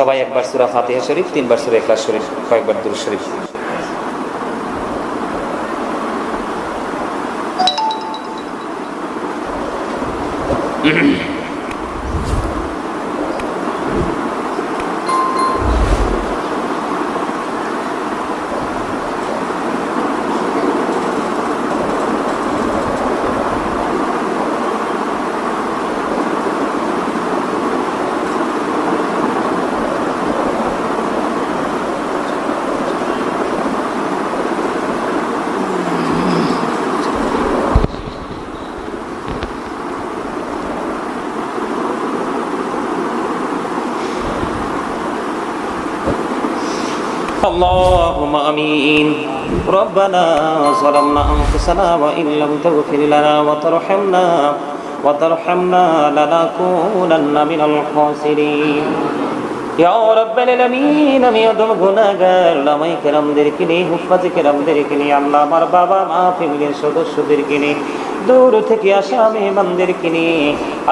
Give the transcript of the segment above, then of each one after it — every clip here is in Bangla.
সবাই একবার সুরা ফাতেহা শরীফ তিনবার সুরা এখলাস শরীফ কয়েকবার দুরু শরীফ। اللهم امين ربنا ظلمنا انفسنا وان لم تغفر لنا وترحمنا وترحمنا لنكونن من الخاسرين ইয়া রাব্বাল আলামিন, আমি অদম গুনাহগার লামাই কেরামদেরকে নিয়ে, হুফাজ কেরামদেরকে নিয়ে, আল্লাহ আমার বাবা, মা, ফ্যামিলির সদস্যদেরকে নিয়ে, দূর থেকে আসা মেহমানদেরকে নিয়ে,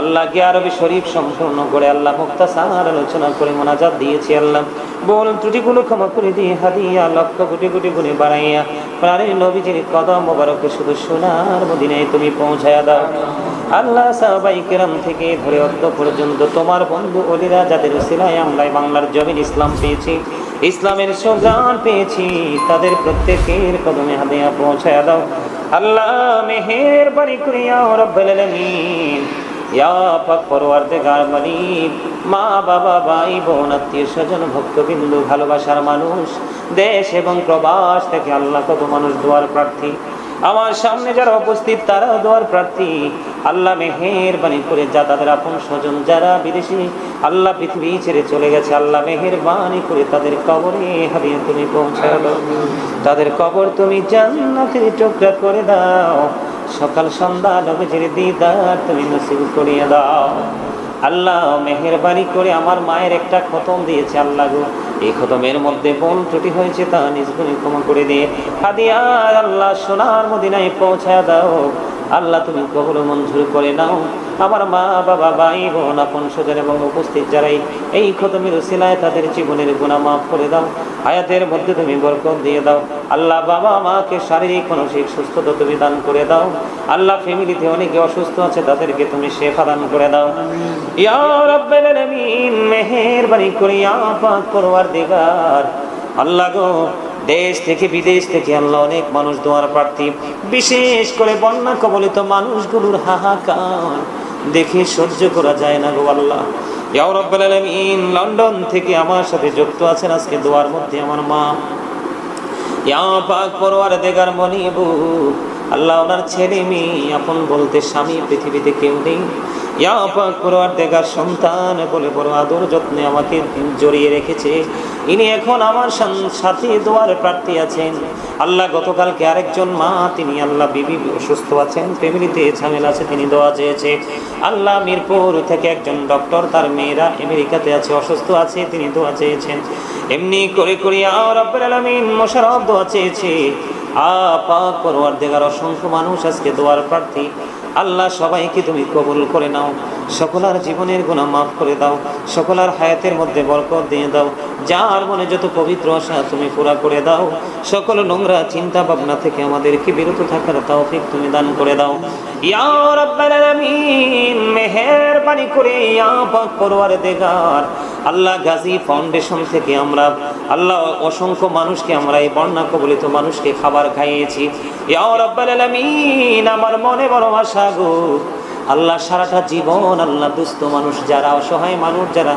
আল্লাহকে আরবি শরীফ সম্পূর্ণ করে আল্লাহ মুক্তাসার আলোচনা করে মোনাজাত দিয়েছি আল্লাহ। বল ত্রুটিগুলো ক্ষমা করে দিয়ে হাদিয়া, লক্ষ কোটি কোটি গুণে বাড়াইয়া কদম শুধু তুমি দাও। আল্লাহ থেকে ধরে পর্যন্ত তোমার বন্ধু অলিরা যাদের সিলাই আমলায় বাংলার জমিন ইসলাম পেয়েছি, ইসলামের সুগান পেয়েছি, তাদের প্রত্যেকের কদমে হাদিয়া পৌঁছায়া দাও। আল্লাহ মেহের বাড়ি করিয়া ইয়া পাক পরওয়ারদিগার মালিক মা বাবা, ভাই বোন স্বজন, ভক্তবিন্দু, ভালোবাসার মানুষ, দেশ এবং প্রবাস থেকে আল্লাহ কত মানুষ দোয়ার প্রার্থী। আমার সামনে যারা উপস্থিত, তারাও দোয়ার প্রার্থী। আল্লাহ মেহের বাণী করে যা তাদের আপন স্বজন, যারা বিদেশি, আল্লাহ পৃথিবী ছেড়ে চলে গেছে, আল্লাহ মেহের বাণী করে তাদের কবরে হারিয়ে তুমি দাও। তাদের কবর তুমি জান্নাতের টুকরা করে দাও। সকাল সন্ধ্যা নবীজির দিদার তুমি নসিব করিয়ে দাও। আল্লাহ মেহেরবানি করে আমার মায়ের একটা খতম দিয়েছে, আল্লাহ গো। এই খতমের মধ্যে বোন ত্রুটি হয়েছে তা নিজ গুণে ক্ষমা করে দিয়ে হাদিয়া, আল্লাহ সোনার মদিনায় পৌঁছায় দাও। আল্লাহ তুমি কবল মঞ্জুর করে নাও। আমার মা, বাবা, ভাই, বোন, আপন স্বজন এবং উপস্থিত যারাই এই খতমের সিলায় তাদের জীবনের গুণা মাফ করে দাও। হায়াতের মধ্যে তুমি বরকত দিয়ে দাও। আল্লাহ বাবা মাকে শারীরিক, মানসিক সুস্থতা তুমি দান করে দাও। আল্লাহ ফ্যামিলিতে অনেকে অসুস্থ আছে, তাদেরকে তুমি শেফা দান করে দাও। ইয়া মেহেরবানি করে ইয়া পাক আল্লাহ গো, দেশ থেকে বিদেশ থেকে আল্লাহ অনেক মানুষ দোয়ার প্রার্থী। বিশেষ করে বন্যা কবলিত মানুষগুলোর হাহাকার। দেখে সহ্য করা যায় না গো আল্লাহ। আলামিন, লন্ডন থেকে আমার সাথে যুক্ত আছেন আজকে দোয়ার মধ্যে আমার মা। পরওয়ার দেগার আল্লাহ ওনার ছেলে মেয়ে, আপন বলতে স্বামী পৃথিবীতে কেউ নেই। ইয়া পাক পরওয়ার দেগার সন্তান বলে বড় আদর যত্নে আমাকে জড়িয়ে রেখেছে। ইনি এখন আমার সাথে দোয়ার প্রার্থী আছেন। আল্লাহ গতকালকে আরেকজন মা, তিনি আল্লাহ বিবি অসুস্থ আছেন, ফ্যামিলিতে ঝামেলা আছে, তিনি দোয়া চেয়েছে। আল্লাহ মিরপুর থেকে একজন ডক্টর, তার মেয়েরা আমেরিকাতে আছে, অসুস্থ আছে, তিনি দোয়া চেয়েছেন। এমনি করে করে আর রব্বুল আলামিন মোশারফ দোয়া চেয়েছে। আ পাক পরওয়ার দেগার অসংখ্য মানুষ আজকে দোয়ার প্রার্থী। আল্লাহ সবাইকে তুমি কবুল করে নাও। সকলার জীবনের গুণা মাফ করে দাও, সকলার হায়াতের মধ্যে বরকত দিয়ে দাও। যার মনে যত পবিত্র আশা তুমি পুরা করে দাও, সকল নোংরা চিন্তা ভাবনা থেকে আমাদেরকে বিরত থাকার তৌফিক তুমি দান করে দাও। ইয়া রাব্বাল আলামিন, মেহেরবানি করে ইয়া পাক পরওয়ার দেগার আল্লাহ গাজী ফাউন্ডেশন থেকে আমরা, আল্লাহ অসংখ্য মানুষকে আমরা এই বন্যা কবলিত মানুষকে খাবার খাইয়েছি। ইয়া রাব্বাল আলামিন, আমার মনে বড় আশা গো আল্লাহ সারাটা জীবন আল্লাহ দুস্থ মানুষ যারা অসহায় মানুষ যারা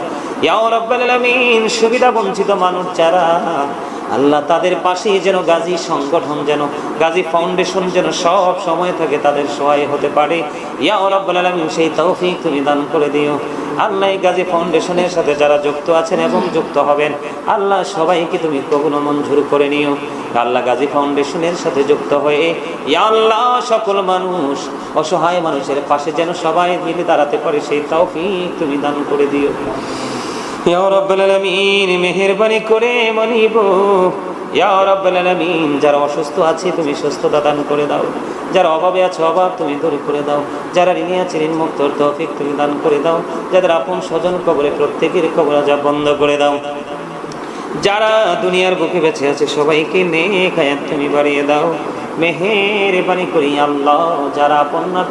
সুবিধা বঞ্চিত মানুষ যারা আল্লাহ তাদের পাশে যেন গাজী সংগঠন যেন, গাজী ফাউন্ডেশন যেন সব সময় থেকে, তাদের সহায় হতে পারে। ইয়া রাব্বুল আলামিন, সেই তৌফিক তুমি দান করে দিও। আল্লাহ গাজী ফাউন্ডেশনের সাথে যারা যুক্ত আছেন এবং যুক্ত হবেন, আল্লাহ সবাইকে তুমি কখনো মঞ্জুর করে নিও। আল্লাহ গাজী ফাউন্ডেশনের সাথে যুক্ত হয়ে, ইয়া আল্লাহ সকল মানুষ, অসহায় মানুষের পাশে যেন সবাই মিলে দাঁড়াতে পারে, সেই তৌফিক তুমি দান করে দিও। ইয়া মেহেরবানি করে মনিব। ইয়া যারা অসুস্থ আছে তুমি সুস্থতা দান করে দাও। যারা অভাবে আছে অভাব তুমি দূর করে দাও। যারা ঋণে আছে ঋণ মুক্তর তৌফিক তুমি দান করে দাও। যাদের আপন স্বজন কবরে প্রত্যেকের কবর যা বন্ধ করে দাও। যারা দুনিয়ার বুকে বেঁচে আছে সবাইকে নেক হায়াত তুমি বাড়িয়ে দাও। মেহের বাণী করি আল্লাহ যারা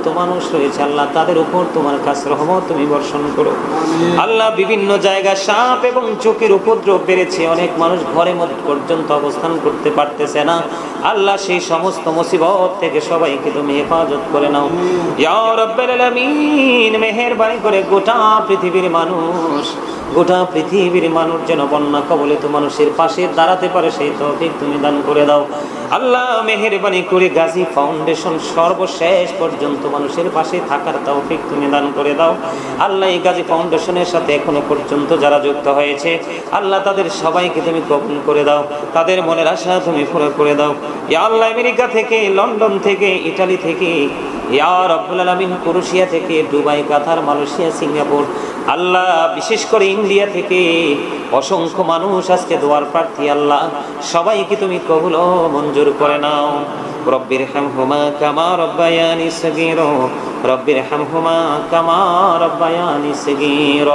তো মানুষ রয়েছে আল্লাহ তাদের উপর তোমার কাছ রহমত তুমি বর্ষণ করো। আল্লাহ বিভিন্ন জায়গায় সাপ এবং চোখের উপদ্রব বেড়েছে অনেক মানুষ ঘরে পর্যন্ত অবস্থান করতে পারতেছে না। আল্লাহ সেই সমস্ত মুসিবত থেকে সবাইকে তুমি হেফাজত করে নাও। ইয়া রাব্বাল আলামিন মেহেরবানি করে গোটা পৃথিবীর মানুষ গোটা পৃথিবীর মানুষ যেন বন্যা কবলিত মানুষের পাশে দাঁড়াতে পারে, সেই তৌফিক তুমি দান করে দাও। আল্লাহ মেহেরবানি করে গাজী ফাউন্ডেশন সর্বশেষ পর্যন্ত মানুষের পাশে থাকার তৌফিক তুমি দান করে দাও। আল্লাহ এই গাজী ফাউন্ডেশনের সাথে এখনও পর্যন্ত যারা যুক্ত হয়েছে, আল্লাহ তাদের সবাইকে তুমি কবুল করে দাও। তাদের মনের আশা তুমি পুরো করে দাও। আল্লাহ আমেরিকা থেকে, লন্ডন থেকে, ইটালি থেকে ইয়া কুরুশিয়া থেকে, Dubai, Qatar, Malaysia, Singapore, Allah, বিশেষ করে ইন্ডিয়া থেকে অসংখ্য মানুষ আজকে দোয়ার প্রার্থী, আল্লাহ, সবাইকে তুমি কবুল মঞ্জুর করে নাও। রব্বির হামহুমা কামা রব্বায়ানি সগীর। রব্বির হামহুমা কামা রব্বায়ানি সগীর।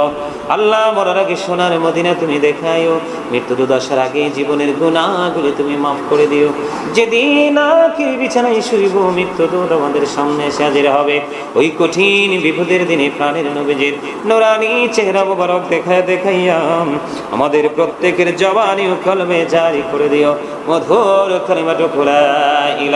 আল্লাহ মরার আগে সোনার মদিনা তুমি দেখায়ও মৃত্যু দুদশার আগে জীবনের গুণাগুলি তুমি মাফ করে দিও। যেদিন আখির বিছানায় শুইব, মৃত্যু দূর আমাদের সামনে এসে হাজির হবে। ওই কঠিন বিপদের দিনে প্রাণের নবীজির নোরানি চেহারা মোবারক দেখায় দেখাইয়া আমাদের প্রত্যেকের জবানি কলমে জারি করে দিও। মধুর কালিমাটুকু লা